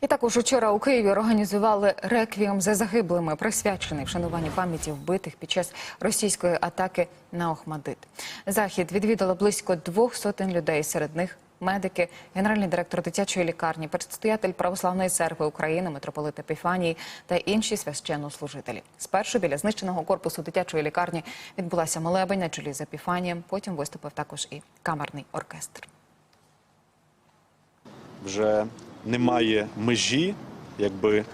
І також учора у Києві організували реквієм за загиблими, присвячений вшануванню пам'яті вбитих під час російської атаки на Охмадит. Захід відвідало близько двох сотень людей. Серед них медики, генеральний директор дитячої лікарні, предстоятель православної церкви України, митрополит Епіфаній та інші священнослужителі. Спершу біля знищеного корпусу дитячої лікарні відбулася молебень на чолі з Епіфанієм. Потім виступив також і камерний оркестр. вже немає межі, якби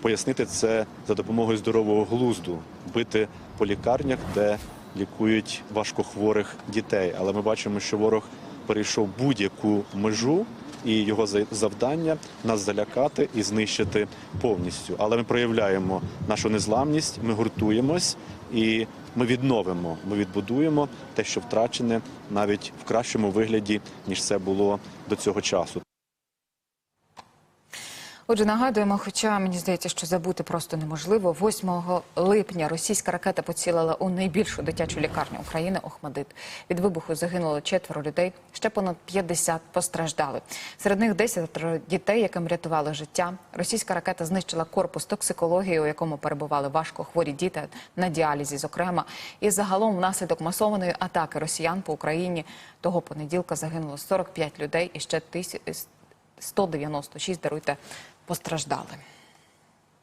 пояснити це за допомогою здорового глузду, бити по лікарнях, де лікують важкохворих дітей. Але ми бачимо, що ворог перейшов будь-яку межу. І його за- завдання нас залякати і знищити повністю. Але ми проявляємо нашу незламність, ми гуртуємось і ми відновимо, ми відбудуємо те, що втрачене, навіть в кращому вигляді, ніж це було до цього часу. Отже, нагадуємо, хоча мені здається, що забути просто неможливо. 8 липня російська ракета поцілила у найбільшу дитячу лікарню України Охмадит. Від вибуху загинуло четверо людей, ще понад 50 постраждали. Серед них 10 дітей, яким рятували життя. Російська ракета знищила корпус токсикології, у якому перебували важко хворі діти на діалізі, зокрема. І загалом, внаслідок масованої атаки росіян по Україні того понеділка загинуло 45 людей і ще тисяч 196, даруйте, постраждали.